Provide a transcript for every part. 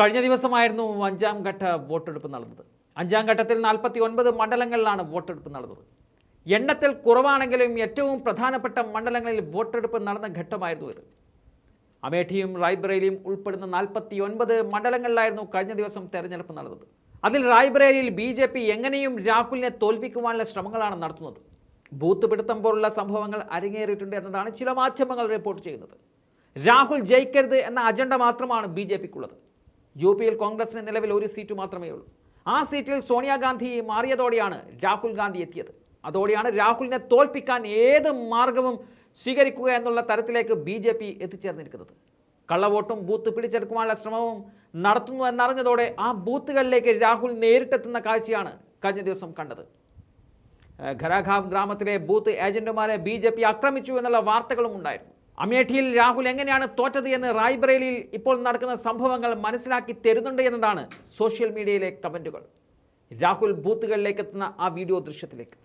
കഴിഞ്ഞ ദിവസമായിരുന്നു അഞ്ചാം ഘട്ട വോട്ടെടുപ്പ് നടന്നത്. അഞ്ചാം ഘട്ടത്തിൽ നാൽപ്പത്തി ഒൻപത് മണ്ഡലങ്ങളിലാണ് വോട്ടെടുപ്പ് നടന്നത്. എണ്ണത്തിൽ കുറവാണെങ്കിലും ഏറ്റവും പ്രധാനപ്പെട്ട മണ്ഡലങ്ങളിൽ വോട്ടെടുപ്പ് നടന്ന ഘട്ടമായിരുന്നു ഇത്. അമേഠിയും റായ്ബറേലിയും ഉൾപ്പെടുന്ന നാൽപ്പത്തി ഒൻപത് മണ്ഡലങ്ങളിലായിരുന്നു കഴിഞ്ഞ ദിവസം തെരഞ്ഞെടുപ്പ് നടന്നത്. അതിൽ റായ്ബറേലിയിൽ ബി ജെ പി എങ്ങനെയും രാഹുലിനെ തോൽപ്പിക്കുവാനുള്ള ശ്രമങ്ങളാണ് നടത്തുന്നത്. ബൂത്ത് പിടുത്തം പോലുള്ള സംഭവങ്ങൾ അരങ്ങേറിയിട്ടുണ്ട് എന്നതാണ് ചില മാധ്യമങ്ങൾ റിപ്പോർട്ട് ചെയ്യുന്നത്. രാഹുൽ ജയിക്കരുത് എന്ന അജണ്ട മാത്രമാണ് ബി ജെ പിക്കുള്ളത്. യു പിയിൽ കോൺഗ്രസിന് നിലവിൽ ഒരു സീറ്റ് മാത്രമേ ഉള്ളൂ. ആ സീറ്റിൽ സോണിയാഗാന്ധി മാറിയതോടെയാണ് രാഹുൽ ഗാന്ധി എത്തിയത്. അതോടെയാണ് രാഹുലിനെ തോൽപ്പിക്കാൻ ഏത് മാർഗവും സ്വീകരിക്കുക എന്നുള്ള തരത്തിലേക്ക് ബി ജെ പി എത്തിച്ചേർന്നിരിക്കുന്നത്. കള്ളവോട്ടും ബൂത്ത് പിടിച്ചെടുക്കുവാനുള്ള ശ്രമവും നടത്തുന്നു എന്നറിഞ്ഞതോടെ ആ ബൂത്തുകളിലേക്ക് രാഹുൽ നേരിട്ടെത്തുന്ന കാഴ്ചയാണ് കഴിഞ്ഞ ദിവസം കണ്ടത്. ഏഹ് ഖരാഖാം ഗ്രാമത്തിലെ ബൂത്ത് ഏജന്റുമാരെ ബി ആക്രമിച്ചു എന്നുള്ള വാർത്തകളും ഉണ്ടായിരുന്നു അമേഠിയിൽ രാഹുൽ എങ്ങനെയാണ് തോറ്റത് എന്ന് റായ്ബറേലിയിൽ ഇപ്പോൾ നടക്കുന്ന സംഭവങ്ങൾ മനസ്സിലാക്കി തരുന്നുണ്ട് എന്നതാണ് സോഷ്യൽ മീഡിയയിലെ കമന്റുകൾ രാഹുൽ ബൂത്തുകളിലേക്ക് എത്തുന്ന ആ വീഡിയോ ദൃശ്യത്തിലേക്ക്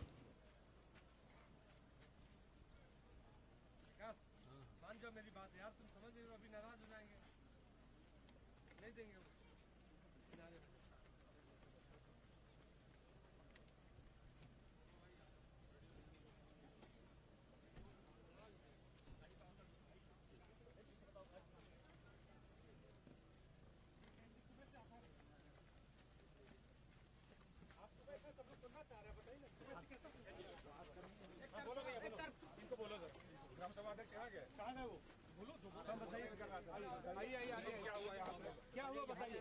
मान जाओ मेरी बात यार तुम समझ रहे हो अभी नाराज हो जाएंगे नहीं देंगे हाँ, बोलो इनको बोलो। हाँ, सर ग्राम सभा अध्यक्ष कहाँ गए? कहाँ है वो? बोलो बताइए क्या हुआ क्या हुआ बताइए